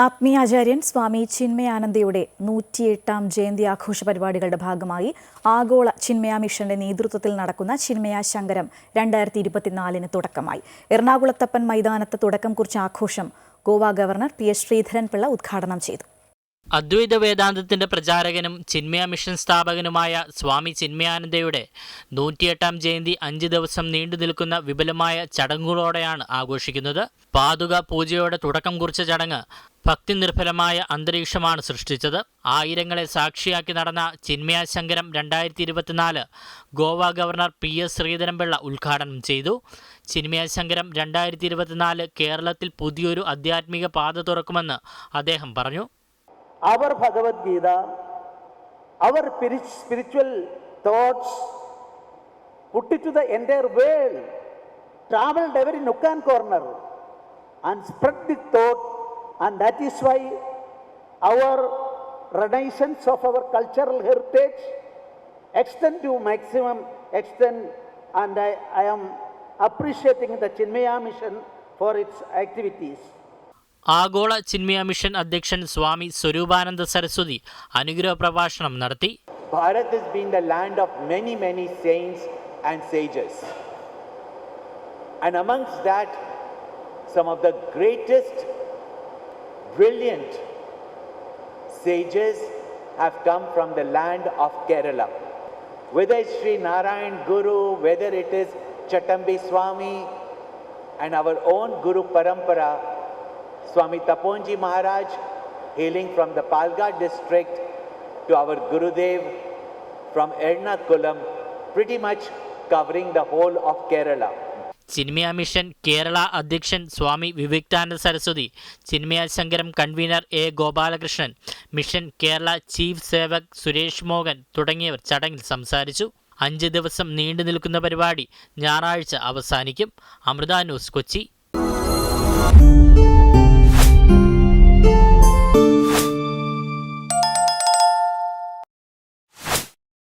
ആത്മീയാചാര്യൻ സ്വാമി ചിന്മയാനന്ദയുടെ നൂറ്റിയെട്ടാം ജയന്തി ആഘോഷ പരിപാടികളുടെ ഭാഗമായി ആഗോള ചിന്മയ മിഷന്റെ നേതൃത്വത്തിൽ നടക്കുന്ന ചിന്മയാ ശങ്കരം രണ്ടായിരത്തി ഇരുപത്തിനാലിന് തുടക്കമായി. എറണാകുളത്തപ്പൻ മൈതാനത്ത് തുടക്കം കുറിച്ച ആഘോഷം Goa governor P S Sreedharan Pillai ഉദ്ഘാടനം ചെയ്തു. അദ്വൈത വേദാന്തത്തിന്റെ പ്രചാരകനും ചിന്മയ മിഷൻ സ്ഥാപകനുമായ സ്വാമി ചിന്മയാനന്ദയുടെ നൂറ്റിയെട്ടാം ജയന്തി അഞ്ച് ദിവസം നീണ്ടു നിൽക്കുന്ന വിപുലമായ ചടങ്ങുകളോടെയാണ് ആഘോഷിക്കുന്നത്. പാതുക പൂജയോടെ തുടക്കം കുറിച്ച ചടങ്ങ് ഭക്തി നിർഭരമായ അന്തരീക്ഷമാണ് സൃഷ്ടിച്ചത്. ആയിരങ്ങളെ സാക്ഷിയാക്കി നടന്ന ചിന്മയ ശങ്കരം രണ്ടായിരത്തി ഇരുപത്തിനാല് Goa governor P S Sreedharan Pillai ഉദ്ഘാടനം ചെയ്തു. ചിന്മയ ശങ്കരം രണ്ടായിരത്തി ഇരുപത്തിനാല് കേരളത്തിൽ പുതിയൊരു ആധ്യാത്മിക പാത തുറക്കുമെന്ന് അദ്ദേഹം പറഞ്ഞു. Our Bhagavad Gita, our spiri- spiritual thoughts, put it to the entire world, traveled every nook and corner, and spread the thought, and that is why our renaissance of our cultural heritage extend to maximum extent, and I, I am appreciating the Chinmaya mission for its activities. ആഗോള Chinmaya mission അധ്യക്ഷൻ സ്വാമി സ്വരൂപാനന്ദ സരസ്വതി അനുഗ്രഹ പ്രഭാഷണം നടത്തി Bharat has been the land of many, many saints and sages. And amongst that, some of the greatest, brilliant sages have come from the land of Kerala. Whether it's Sri Narayan Guru, whether it is Chatambi Swami, and our own Guru Parampara, Swami Taponji Maharaj, hailing from the Palga district, to our Gurudev from Ernakulam, pretty much covering the whole of Kerala. Chinmaya mission Kerala അധ്യക്ഷൻ Swami Vivekananda Saraswati Chinmaya Shankaram convener A Gopalakrishnan mission Kerala chief Sevak Suresh Mohan തുടങ്ങിയവർ ചടങ്ങിൽ സംസാരിച്ചു. അഞ്ച് ദിവസം നീണ്ടു നിൽക്കുന്ന പരിപാടി ഞായറാഴ്ച അവസാനിക്കും. അമൃത ന്യൂസ് കൊച്ചി.